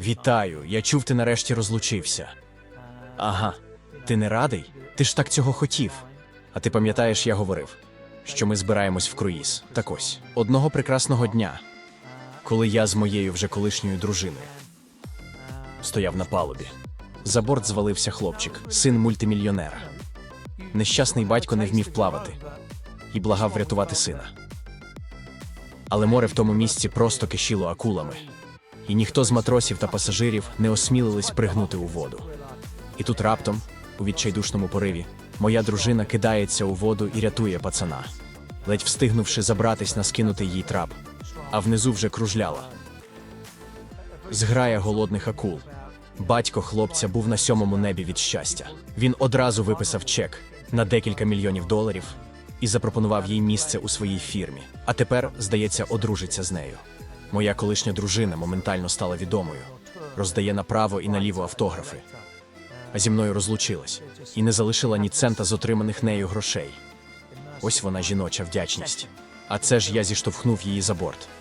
Вітаю, я чув, ти нарешті розлучився. Ага, ти не радий? Ти ж так цього хотів. А ти пам'ятаєш, я говорив, що ми збираємось в круїз. Так ось, одного прекрасного дня, коли я з моєю вже колишньою дружиною стояв на палубі. За борт звалився хлопчик, син мультимільйонера. Нещасний батько не вмів плавати і благав врятувати сина. Але море в тому місці просто кишіло акулами, і ніхто з матросів та пасажирів не осмілились пригнути у воду. І тут раптом, у відчайдушному пориві, моя дружина кидається у воду і рятує пацана, ледь встигнувши забратись на скинутий їй трап, а внизу вже кружляла. Зграя голодних акул. Батько хлопця був на сьомому небі від щастя. Він одразу виписав чек на декілька мільйонів доларів і запропонував їй місце у своїй фірмі. А тепер, здається, одружиться з нею. Моя колишня дружина моментально стала відомою, роздає направо і наліво автографи. А зі мною розлучилась і не залишила ні цента з отриманих нею грошей. Ось вона жіноча вдячність. А це ж я зіштовхнув її за борт.